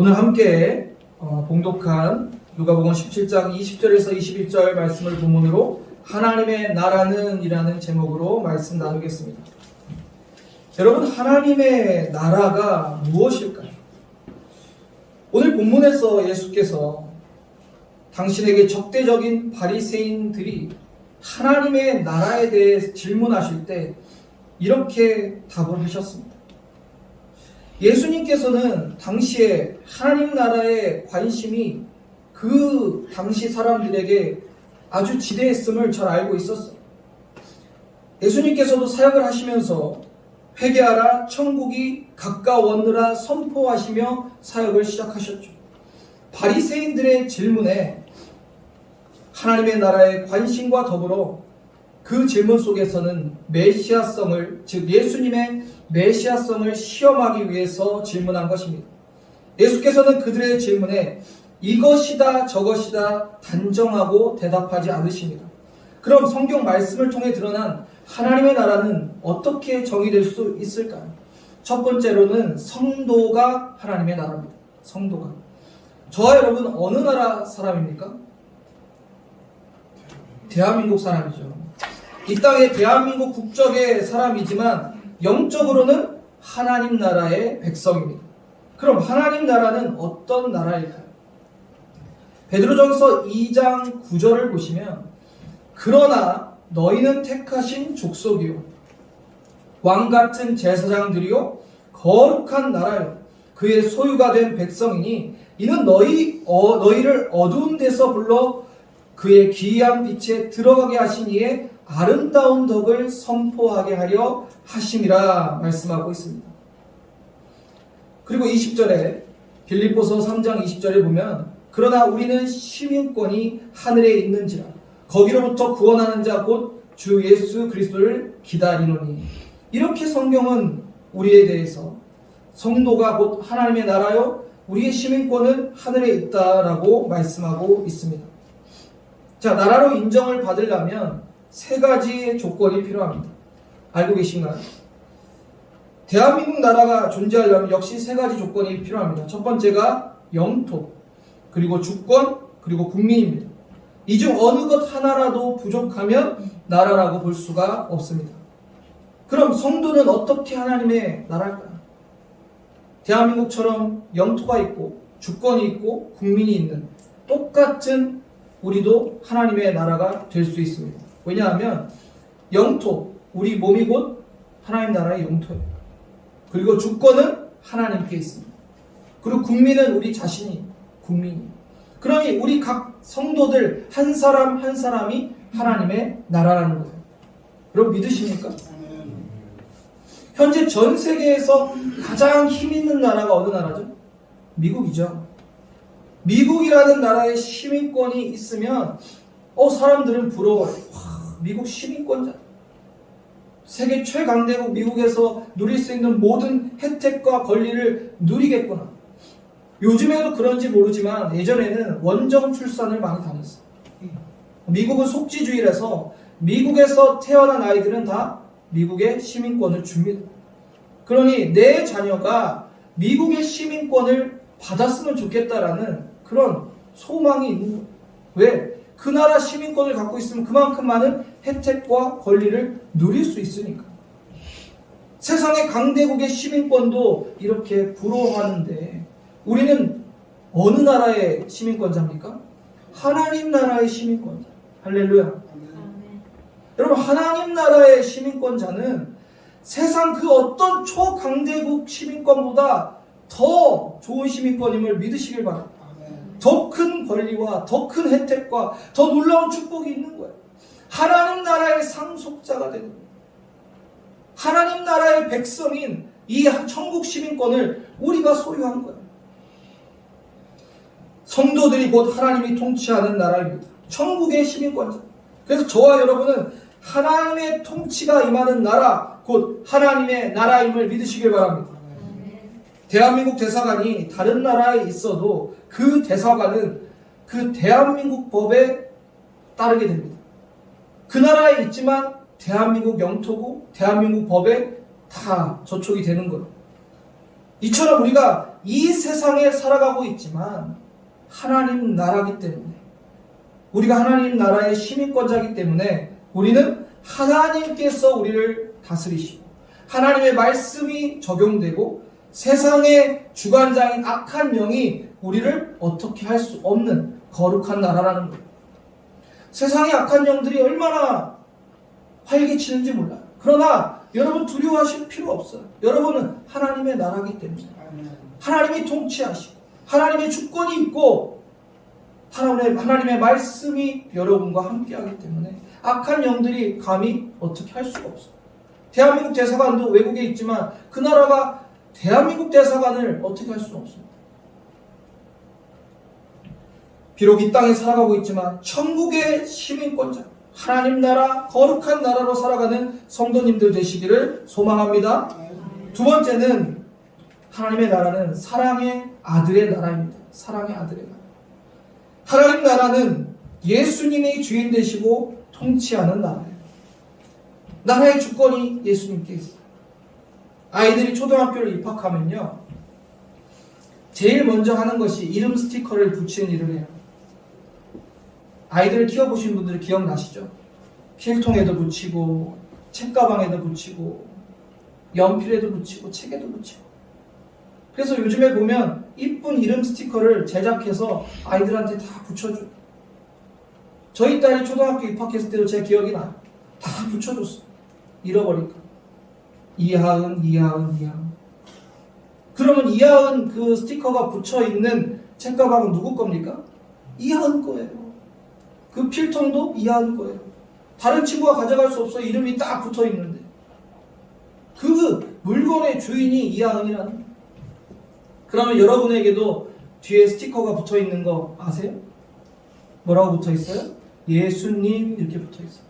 오늘 함께 어, 봉독한 누가복음 17장 20절에서 21절 말씀을 본문으로 하나님의 나라는 이라는 제목으로 말씀 나누겠습니다. 여러분 하나님의 나라가 무엇일까요? 오늘 본문에서 예수께서 당신에게 적대적인 바리새인들이 하나님의 나라에 대해 질문하실 때 이렇게 답을 하셨습니다. 예수님께서는 당시에 하나님 나라의 관심이 그 당시 사람들에게 아주 지대했음을 잘 알고 있었어요. 예수님께서도 사역을 하시면서 회개하라 천국이 가까웠느라 선포하시며 사역을 시작하셨죠. 바리새인들의 질문에 하나님의 나라의 관심과 더불어 그 질문 속에서는 메시아성을 즉 예수님의 메시아성을 시험하기 위해서 질문한 것입니다. 예수께서는 그들의 질문에 이것이다 저것이다 단정하고 대답하지 않으십니다. 그럼 성경 말씀을 통해 드러난 하나님의 나라는 어떻게 정의될 수 있을까요? 첫 번째로는 성도가 하나님의 나라입니다. 성도가. 저와 여러분 어느 나라 사람입니까? 대한민국 사람이죠. 이 땅의 대한민국 국적의 사람이지만 영적으로는 하나님 나라의 백성입니다. 그럼 하나님 나라는 어떤 나라일까요? 베드로전서 2장 9절을 보시면 그러나 너희는 택하신 족속이요 왕 같은 제사장들이요 거룩한 나라요 그의 소유가 된 백성이니 이는 너희 어, 너희를 어두운 데서 불러 그의 기이한 빛에 들어가게 하신 이의 아름다운 덕을 선포하게 하려 하심이라 말씀하고 있습니다. 그리고 20절에 빌립보서 3장 20절에 보면 그러나 우리는 시민권이 하늘에 있는지라 거기로부터 구원하는 자 곧 주 예수 그리스도를 기다리노니 이렇게 성경은 우리에 대해서 성도가 곧 하나님의 나라요 우리의 시민권은 하늘에 있다라고 말씀하고 있습니다. 자, 나라로 인정을 받으려면 세 가지의 조건이 필요합니다. 알고 계신가요? 대한민국 나라가 존재하려면 역시 세 가지 조건이 필요합니다. 첫 번째가 영토, 그리고 주권, 그리고 국민입니다. 이 중 어느 것 하나라도 부족하면 나라라고 볼 수가 없습니다. 그럼 성도는 어떻게 하나님의 나라일까요? 대한민국처럼 영토가 있고 주권이 있고 국민이 있는 똑같은 우리도 하나님의 나라가 될 수 있습니다. 왜냐하면 영토, 우리 몸이 곧 하나님 나라의 영토예요. 그리고 주권은 하나님께 있습니다. 그리고 국민은 우리 자신이 국민이에요. 그러니 우리 각 성도들 한 사람 한 사람이 하나님의 나라라는 거예요. 여러분 믿으십니까? 현재 전 세계에서 가장 힘 있는 나라가 어느 나라죠? 미국이죠. 미국이라는 나라의 시민권이 있으면 어 사람들은 부러워요. 와, 미국 시민권자. 세계 최강대국 미국에서 누릴 수 있는 모든 혜택과 권리를 누리겠구나. 요즘에도 그런지 모르지만 예전에는 원정 출산을 많이 다녔어요. 미국은 속지주의라서 미국에서 태어난 아이들은 다 미국의 시민권을 줍니다. 그러니 내 자녀가 미국의 시민권을 받았으면 좋겠다라는 그런 소망이 있는 거예요. 왜? 그 나라 시민권을 갖고 있으면 그만큼 많은 혜택과 권리를 누릴 수 있으니까. 세상의 강대국의 시민권도 이렇게 부러워하는데 우리는 어느 나라의 시민권자입니까? 하나님 나라의 시민권자. 할렐루야. 여러분 하나님 나라의 시민권자는 세상 그 어떤 초강대국 시민권보다 더 좋은 시민권임을 믿으시길 바랍니다. 더 큰 권리와 더 큰 혜택과 더 놀라운 축복이 있는 거예요. 하나님 나라의 상속자가 되는 거예요. 하나님 나라의 백성인 이 천국 시민권을 우리가 소유한 거예요. 성도들이 곧 하나님이 통치하는 나라입니다. 천국의 시민권자. 그래서 저와 여러분은 하나님의 통치가 임하는 나라, 곧 하나님의 나라임을 믿으시길 바랍니다. 대한민국 대사관이 다른 나라에 있어도 그 대사관은 그 대한민국 법에 따르게 됩니다. 그 나라에 있지만 대한민국 영토고 대한민국 법에 다 저촉이 되는 거예요. 이처럼 우리가 이 세상에 살아가고 있지만 하나님 나라기 때문에 우리가 하나님 나라의 시민권자이기 때문에 우리는 하나님께서 우리를 다스리시고 하나님의 말씀이 적용되고 세상의 주관자인 악한 영이 우리를 어떻게 할 수 없는 거룩한 나라라는 거예요. 세상의 악한 영들이 얼마나 활개치는지 몰라요. 그러나 여러분 두려워하실 필요 없어요. 여러분은 하나님의 나라기 때문에 하나님이 통치하시고 하나님의 주권이 있고 하나님의, 하나님의 말씀이 여러분과 함께하기 때문에 악한 영들이 감히 어떻게 할 수가 없어요. 대한민국 대사관도 외국에 있지만 그 나라가 대한민국 대사관을 어떻게 할 수는 없습니다. 비록 이 땅에 살아가고 있지만 천국의 시민권자 하나님 나라 거룩한 나라로 살아가는 성도님들 되시기를 소망합니다. 두 번째는 하나님의 나라는 사랑의 아들의 나라입니다. 사랑의 아들의 나라. 하나님 나라는 예수님이 주인 되시고 통치하는 나라예요. 나라의 주권이 예수님께 있어요. 아이들이 초등학교를 입학하면요. 제일 먼저 하는 것이 이름 스티커를 붙이는 일을 해요. 아이들을 키워보신 분들은 기억나시죠? 필통에도 붙이고, 책가방에도 붙이고, 연필에도 붙이고, 책에도 붙이고. 그래서 요즘에 보면 이쁜 이름 스티커를 제작해서 아이들한테 다 붙여줘요. 저희 딸이 초등학교 입학했을 때도 제 기억이 나요. 다 붙여줬어. 잃어버릴까. 이하은, 이하은, 이하은. 그러면 이하은 그 스티커가 붙여 있는 책가방은 누구 겁니까? 이하은 거예요. 그 필통도 이하은 거예요. 다른 친구가 가져갈 수 없어 이름이 딱 붙어 있는데 그 물건의 주인이 이하은이라는. 그러면 여러분에게도 뒤에 스티커가 붙어 있는 거 아세요? 뭐라고 붙어 있어요? 예수님 이렇게 붙어 있어요.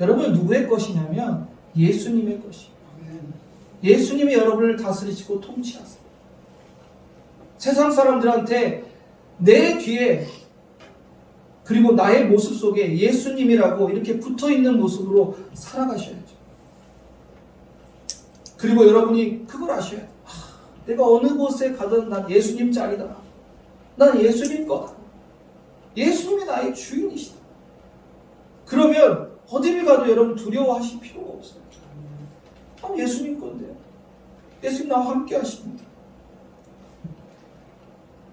여러분 누구의 것이냐면 예수님의 것이. 예수님이 여러분을 다스리시고 통치하세요. 세상 사람들한테 내 뒤에 그리고 나의 모습 속에 예수님이라고 이렇게 붙어 있는 모습으로 살아가셔야죠. 그리고 여러분이 그걸 아셔야 돼요. 아, 내가 어느 곳에 가든 난 예수님 짤이다. 난 예수님 거다. 예수님이 나의 주인이시다. 그러면 어디를 가도 여러분 두려워하실 필요가 없어요. 아, 예수님 건데요. 예수님 나와 함께 하십니다.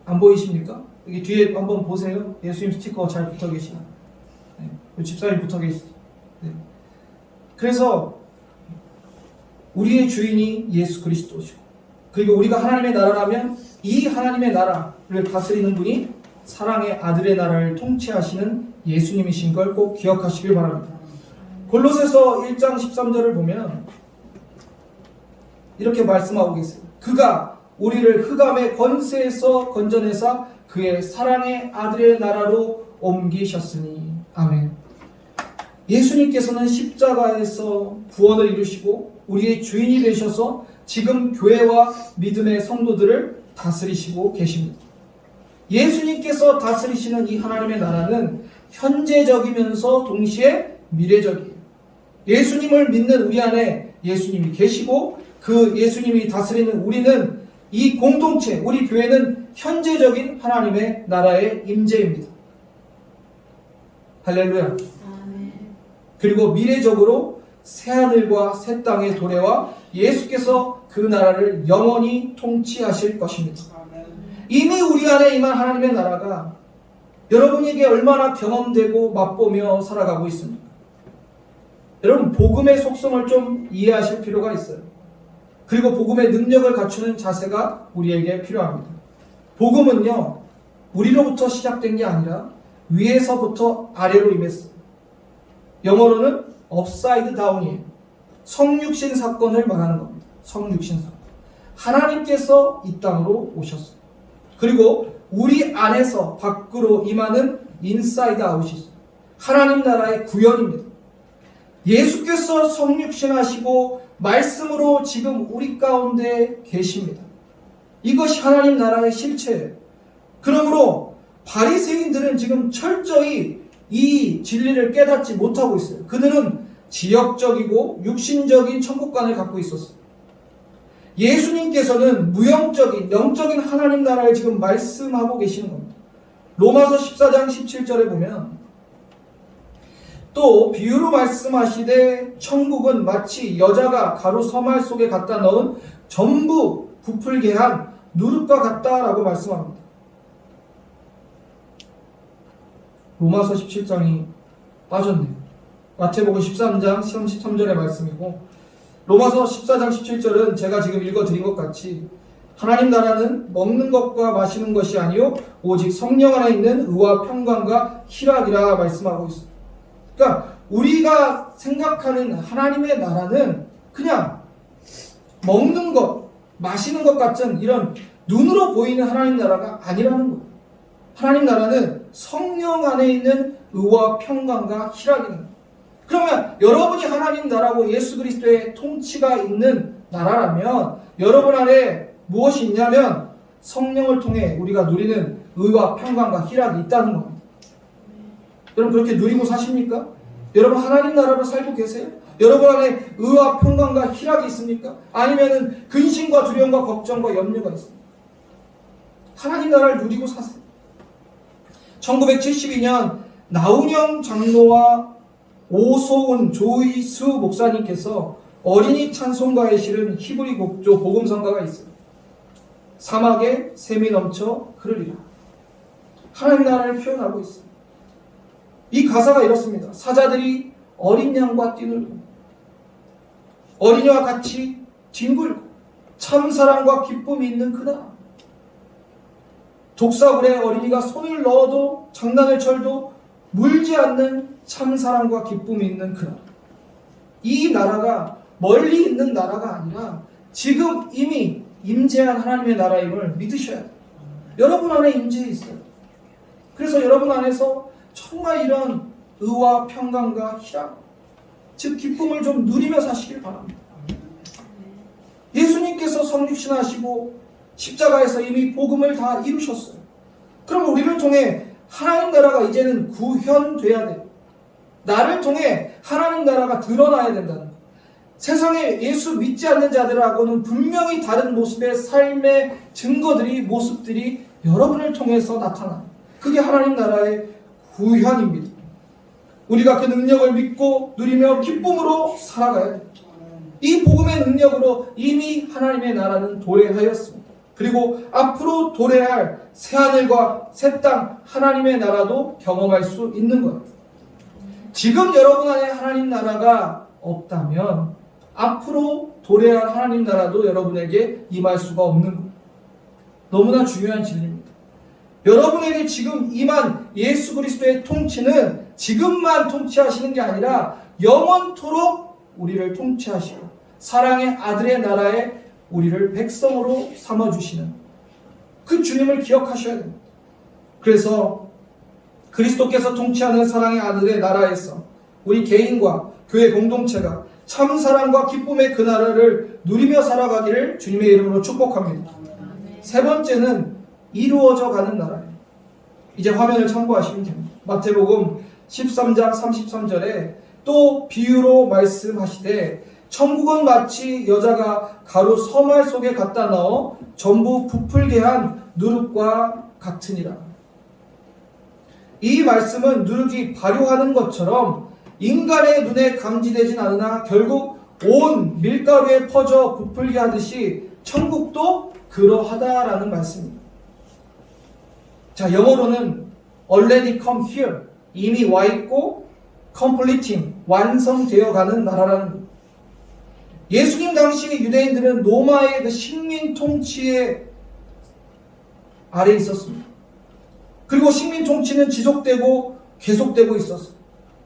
안 보이십니까? 여기 뒤에 한번 보세요. 예수님 스티커 잘 붙어 계시나? 네. 집사님 붙어 계시죠? 네. 그래서 우리의 주인이 예수 그리스도시고 그리고 우리가 하나님의 나라라면 이 하나님의 나라를 다스리는 분이 사랑의 아들의 나라를 통치하시는 예수님이신 걸 꼭 기억하시길 바랍니다. 골로새서 1장 13절을 보면 이렇게 말씀하고 계세요. 그가 우리를 흑암의 권세에서 건져내사 그의 사랑의 아들의 나라로 옮기셨으니 아멘. 예수님께서는 십자가에서 구원을 이루시고 우리의 주인이 되셔서 지금 교회와 믿음의 성도들을 다스리시고 계십니다. 예수님께서 다스리시는 이 하나님의 나라는 현재적이면서 동시에 미래적이에요. 예수님을 믿는 우리 안에 예수님이 계시고 그 예수님이 다스리는 우리는 이 공동체, 우리 교회는 현재적인 하나님의 나라의 임재입니다. 할렐루야. 그리고 미래적으로 새하늘과 새 땅의 도래와 예수께서 그 나라를 영원히 통치하실 것입니다. 이미 우리 안에 임한 하나님의 나라가 여러분에게 얼마나 경험되고 맛보며 살아가고 있습니까? 여러분, 복음의 속성을 좀 이해하실 필요가 있어요. 그리고 복음의 능력을 갖추는 자세가 우리에게 필요합니다. 복음은요, 우리로부터 시작된 게 아니라 위에서부터 아래로 임했어요. 영어로는 업사이드 다운이에요. 성육신 사건을 말하는 겁니다. 성육신 사건. 하나님께서 이 땅으로 오셨어요. 그리고 우리 안에서 밖으로 임하는 인사이드 아웃이 있어요. 하나님 나라의 구현입니다. 예수께서 성육신하시고 말씀으로 지금 우리 가운데 계십니다. 이것이 하나님 나라의 실체예요. 그러므로 바리새인들은 지금 철저히 이 진리를 깨닫지 못하고 있어요. 그들은 지역적이고 육신적인 천국관을 갖고 있었어요. 예수님께서는 무형적인 영적인 하나님 나라를 지금 말씀하고 계시는 겁니다. 로마서 14장 17절에 보면 또 비유로 말씀하시되 천국은 마치 여자가 가루 서말 속에 갖다 넣은 전부 부풀게 한 누룩과 같다라고 말씀합니다. 로마서 17장이 빠졌네요. 마태복음 13장 33절의 말씀이고 로마서 14장 17절은 제가 지금 읽어드린 것 같이 하나님 나라는 먹는 것과 마시는 것이 아니요 오직 성령 안에 있는 의와 평강과 희락이라 말씀하고 있습니다. 그러니까 우리가 생각하는 하나님의 나라는 그냥 먹는 것, 마시는 것 같은 이런 눈으로 보이는 하나님 나라가 아니라는 거예요. 하나님 나라는 성령 안에 있는 의와 평강과 희락인 거예요. 그러면 여러분이 하나님 나라고 예수 그리스도의 통치가 있는 나라라면 여러분 안에 무엇이 있냐면 성령을 통해 우리가 누리는 의와 평강과 희락이 있다는 겁니다. 여러분 그렇게 누리고 사십니까? 여러분 하나님 나라로 살고 계세요? 여러분 안에 의와 평강과 희락이 있습니까? 아니면은 근심과 두려움과 걱정과 염려가 있습니까? 하나님 나라를 누리고 사세요. 1972년 나운영 장로와 오소은 조이수 목사님께서 어린이 찬송가에 실은 히브리 곡조 복음성가가 있어요. 사막에 샘이 넘쳐 흐르리라. 하나님 나라를 표현하고 있습니다. 이 가사가 이렇습니다. 사자들이 어린 양과 뛰놀고 어린이와 같이 뒹굴고 참 사랑과 기쁨이 있는 그날 독사불에 어린이가 손을 넣어도 장난을 쳐도 물지 않는 참 사랑과 기쁨이 있는 그날 이 나라가 멀리 있는 나라가 아니라 지금 이미 임재한 하나님의 나라임을 믿으셔야 돼요. 여러분 안에 임재해 있어요. 그래서 여러분 안에서 정말 이런 의와 평강과 희락, 즉 기쁨을 좀 누리며 사시길 바랍니다. 예수님께서 성육신하시고 십자가에서 이미 복음을 다 이루셨어요. 그럼 우리를 통해 하나님 나라가 이제는 구현돼야 돼요. 나를 통해 하나님 나라가 드러나야 된다는 거예요. 세상에 예수 믿지 않는 자들하고는 분명히 다른 모습의 삶의 증거들이, 모습들이 여러분을 통해서 나타나요. 그게 하나님 나라의 구현입니다. 우리가 그 능력을 믿고 누리며 기쁨으로 살아가야 돼요. 이 복음의 능력으로 이미 하나님의 나라는 도래하였습니다. 그리고 앞으로 도래할 새하늘과 새 땅 하나님의 나라도 경험할 수 있는 거예요. 지금 여러분 안에 하나님 나라가 없다면 앞으로 도래할 하나님 나라도 여러분에게 임할 수가 없는 거예요. 너무나 중요한 진리입니다. 여러분에게 지금 임한 예수 그리스도의 통치는 지금만 통치하시는 게 아니라 영원토록 우리를 통치하시고 사랑의 아들의 나라에 우리를 백성으로 삼아 주시는 그 주님을 기억하셔야 됩니다. 그래서 그리스도께서 통치하는 사랑의 아들의 나라에서 우리 개인과 교회 공동체가 참 사랑과 기쁨의 그 나라를 누리며 살아가기를 주님의 이름으로 축복합니다. 세 번째는 이루어져 가는 나라예요. 이제 화면을 참고하시면 됩니다. 마태복음 13장 33절에 또 비유로 말씀하시되 천국은 마치 여자가 가루 서말 속에 갖다 넣어 전부 부풀게 한 누룩과 같으니라. 이 말씀은 누룩이 발효하는 것처럼 인간의 눈에 감지되진 않으나 결국 온 밀가루에 퍼져 부풀게 하듯이 천국도 그러하다라는 말씀입니다. 자, 영어로는 already come here 이미 와 있고 completing 완성되어 가는 나라라는 것. 예수님 당시 유대인들은 로마의 그 식민 통치에 아래 있었습니다. 그리고 식민 통치는 지속되고 계속되고 있었어요.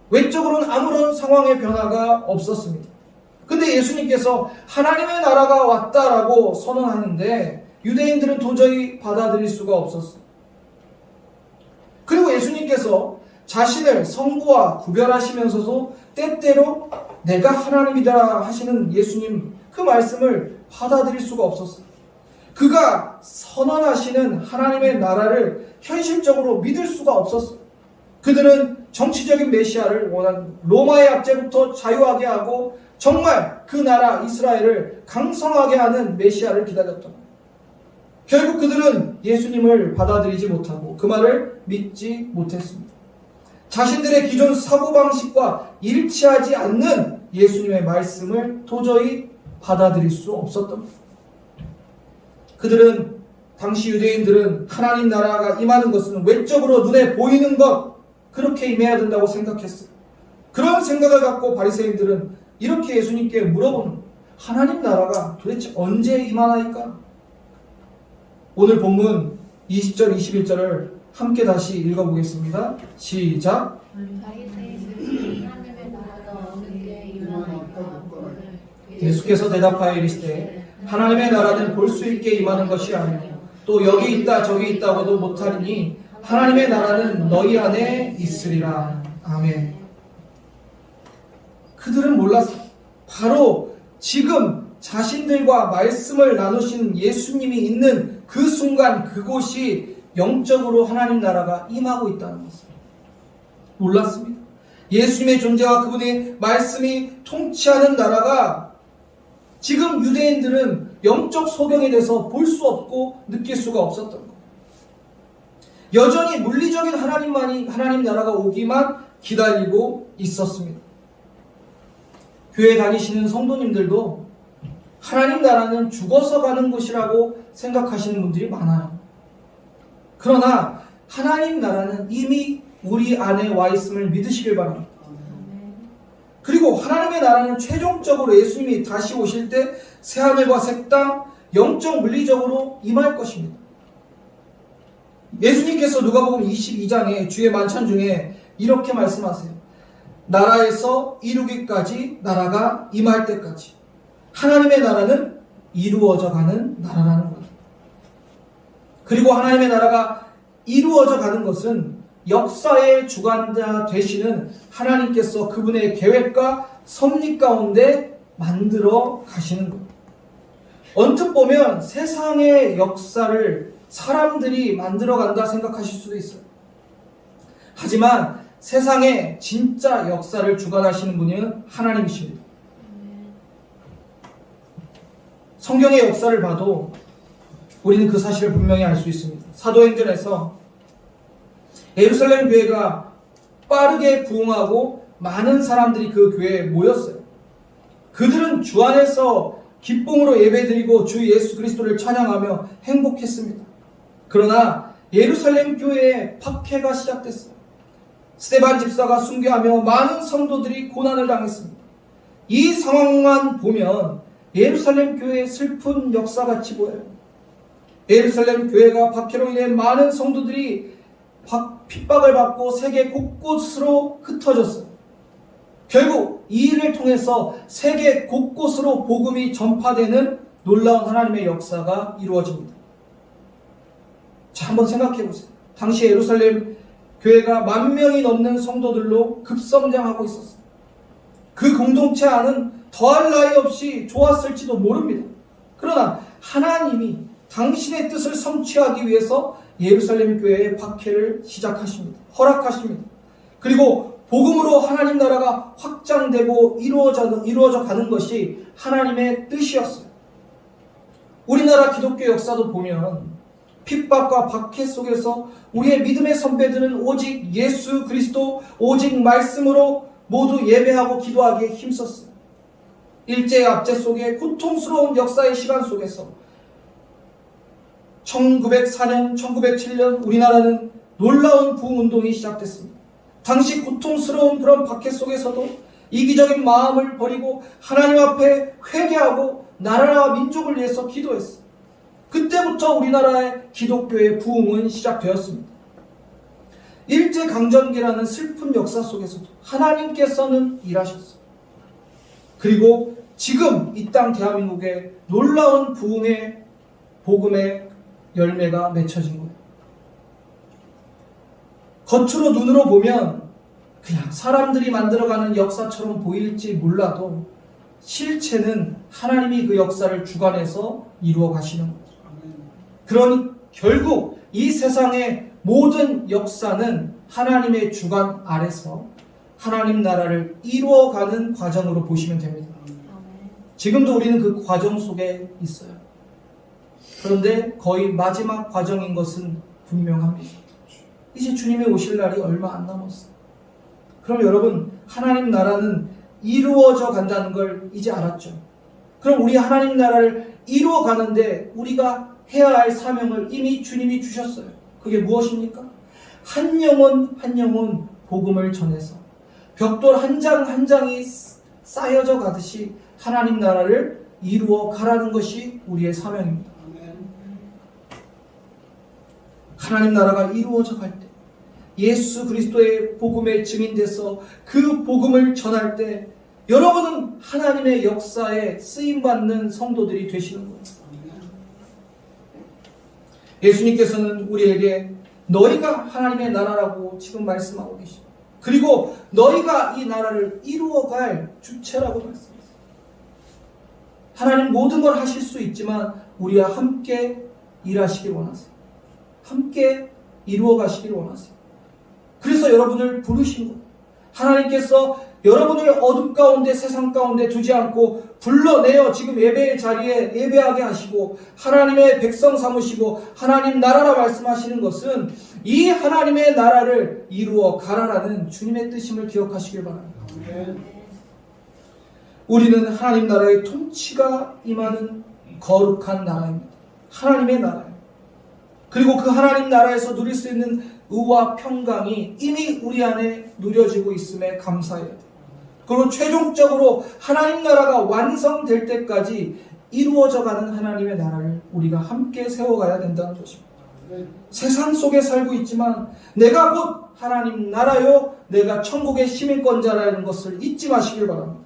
외적으로는 아무런 상황의 변화가 없었습니다. 근데 예수님께서 하나님의 나라가 왔다라고 선언하는데 유대인들은 도저히 받아들일 수가. 그리고 예수님께서 자신을 성부와 구별하시면서도 때때로 내가 하나님이다 하시는 예수님 그 말씀을 받아들일 수가 없었어요. 그가 선언하시는 하나님의 나라를 현실적으로 믿을 수가 없었어요. 그들은 정치적인 메시아를 원한 로마의 압제부터 자유하게 하고 정말 그 나라 이스라엘을 강성하게 하는 메시아를 기다렸던. 결국 그들은 예수님을 받아들이지 못하고 그 말을 믿지 못했습니다. 자신들의 기존 사고방식과 일치하지 않는 예수님의 말씀을 도저히 받아들일 수 없었던 거예요. 그들은 당시 유대인들은 하나님 나라가 임하는 것은 외적으로 눈에 보이는 것 그렇게 임해야 된다고 생각했어요. 그런 생각을 갖고 바리새인들은 이렇게 예수님께 물어보는. 하나님 나라가 도대체 언제 임하나이까? 오늘 본문 20절 21절을 함께 다시 읽어보겠습니다. 시작. 예수께서 대답하여 이르시되 하나님의 나라는 볼 수 있게 임하는 것이 아니요 또 여기 있다 저기 있다고도 못하리니 하나님의 나라는 너희 안에 있으리라. 아멘. 그들은 몰랐어. 바로 지금 자신들과 말씀을 나누시는 예수님이 있는 그 순간 그곳이 영적으로 하나님 나라가 임하고 있다는 것을 몰랐습니다. 예수님의 존재와 그분의 말씀이 통치하는 나라가 지금 유대인들은 영적 소경에 대해서 볼 수 없고 느낄 수가 없었던 것. 여전히 물리적인 하나님만이 하나님 나라가 오기만 기다리고 있었습니다. 교회 다니시는 성도님들도 하나님 나라는 죽어서 가는 곳이라고 생각하시는 분들이 많아요. 그러나 하나님 나라는 이미 우리 안에 와 있음을 믿으시길 바랍니다. 그리고 하나님의 나라는 최종적으로 예수님이 다시 오실 때 새하늘과 새 땅 영적 물리적으로 임할 것입니다. 예수님께서 누가복음 22장에 주의 만찬 중에 이렇게 말씀하세요. 나라에서 이루기까지 나라가 임할 때까지 하나님의 나라는 이루어져 가는 나라라는 거예요. 그리고 하나님의 나라가 이루어져 가는 것은 역사의 주관자 되시는 하나님께서 그분의 계획과 섭리 가운데 만들어 가시는 것. 언뜻 보면 세상의 역사를 사람들이 만들어 간다 생각하실 수도 있어요. 하지만 세상의 진짜 역사를 주관하시는 분은 하나님이십니다. 성경의 역사를 봐도 우리는 그 사실을 분명히 알 수 있습니다. 사도행전에서 예루살렘 교회가 빠르게 부흥하고 많은 사람들이 그 교회에 모였어요. 그들은 주 안에서 기쁨으로 예배드리고 주 예수 그리스도를 찬양하며 행복했습니다. 그러나 예루살렘 교회에 박해가 시작됐어요. 스테반 집사가 순교하며 많은 성도들이 고난을 당했습니다. 이 상황만 보면 예루살렘 교회의 슬픈 역사같이 보여요. 예루살렘 교회가 박해로 인해 많은 성도들이 핍박을 받고 세계 곳곳으로 흩어졌어요. 결국 이 일을 통해서 세계 곳곳으로 복음이 전파되는 놀라운 하나님의 역사가 이루어집니다. 자, 한번 생각해 보세요. 당시 예루살렘 교회가 만 명이 넘는 성도들로 급성장하고 있었어요. 그 공동체 안은 더할 나위 없이 좋았을지도 모릅니다. 그러나 하나님이 당신의 뜻을 성취하기 위해서 예루살렘 교회의 박해를 시작하십니다. 허락하십니다. 그리고 복음으로 하나님 나라가 확장되고 이루어져, 이루어져 가는 것이 하나님의 뜻이었어요. 우리나라 기독교 역사도 보면 핍박과 박해 속에서 우리의 믿음의 선배들은 오직 예수 그리스도 오직 말씀으로 모두 예배하고 기도하기에 힘썼어요. 일제의 압제 속에 고통스러운 역사의 시간 속에서 1904년, 1907년 우리나라는 놀라운 부흥운동이 시작됐습니다. 당시 고통스러운 그런 박해 속에서도 이기적인 마음을 버리고 하나님 앞에 회개하고 나라와 민족을 위해서 기도했어요. 그때부터 우리나라의 기독교의 부흥은 시작되었습니다. 일제강점기라는 슬픈 역사 속에서도 하나님께서는 일하셨어요. 그리고 지금 이 땅 대한민국에 놀라운 부흥의 복음의 열매가 맺혀진 거예요. 겉으로 눈으로 보면 그냥 사람들이 만들어가는 역사처럼 보일지 몰라도 실체는 하나님이 그 역사를 주관해서 이루어 가시는 거죠. 그러니 결국 이 세상의 모든 역사는 하나님의 주관 아래서 하나님 나라를 이루어가는 과정으로 보시면 됩니다. 지금도 우리는 그 과정 속에 있어요. 그런데 거의 마지막 과정인 것은 분명합니다. 이제 주님이 오실 날이 얼마 안 남았어요. 그럼 여러분, 하나님 나라는 이루어져 간다는 걸 이제 알았죠. 그럼 우리 하나님 나라를 이루어 가는데 우리가 해야 할 사명을 이미 주님이 주셨어요. 그게 무엇입니까? 한 영혼 한 영혼 복음을 전해서 벽돌 한 장 한 장이 쌓여져 가듯이 하나님 나라를 이루어 가라는 것이 우리의 사명입니다. 하나님 나라가 이루어져 갈 때, 예수 그리스도의 복음에 증인돼서 그 복음을 전할 때, 여러분은 하나님의 역사에 쓰임받는 성도들이 되시는 거예요. 예수님께서는 우리에게 너희가 하나님의 나라라고 지금 말씀하고 계십니다. 그리고 너희가 이 나라를 이루어갈 주체라고 말씀하세요. 하나님 모든 걸 하실 수 있지만 우리와 함께 일하시길 원하세요. 함께 이루어 가시길 원하세요. 그래서 여러분을 부르신 거예요. 하나님께서 여러분을 어둠 가운데 세상 가운데 두지 않고 불러내어 지금 예배의 자리에 예배하게 하시고 하나님의 백성 삼으시고 하나님 나라라 말씀하시는 것은 이 하나님의 나라를 이루어 가라라는 주님의 뜻임을 기억하시길 바랍니다. 우리는 하나님 나라의 통치가 임하는 거룩한 나라입니다. 하나님의 나라예요. 그리고 그 하나님 나라에서 누릴 수 있는 의와 평강이 이미 우리 안에 누려지고 있음에 감사해야 돼요. 그리고 최종적으로 하나님 나라가 완성될 때까지 이루어져 가는 하나님의 나라를 우리가 함께 세워가야 된다는 것입니다. 세상 속에 살고 있지만 내가 곧 하나님 나라요, 내가 천국의 시민권자라는 것을 잊지 마시길 바랍니다.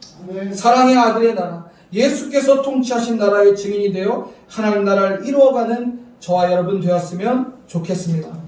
사랑의 아들의 나라, 예수께서 통치하신 나라의 증인이 되어 하나님 나라를 이루어가는 저와 여러분 되었으면 좋겠습니다.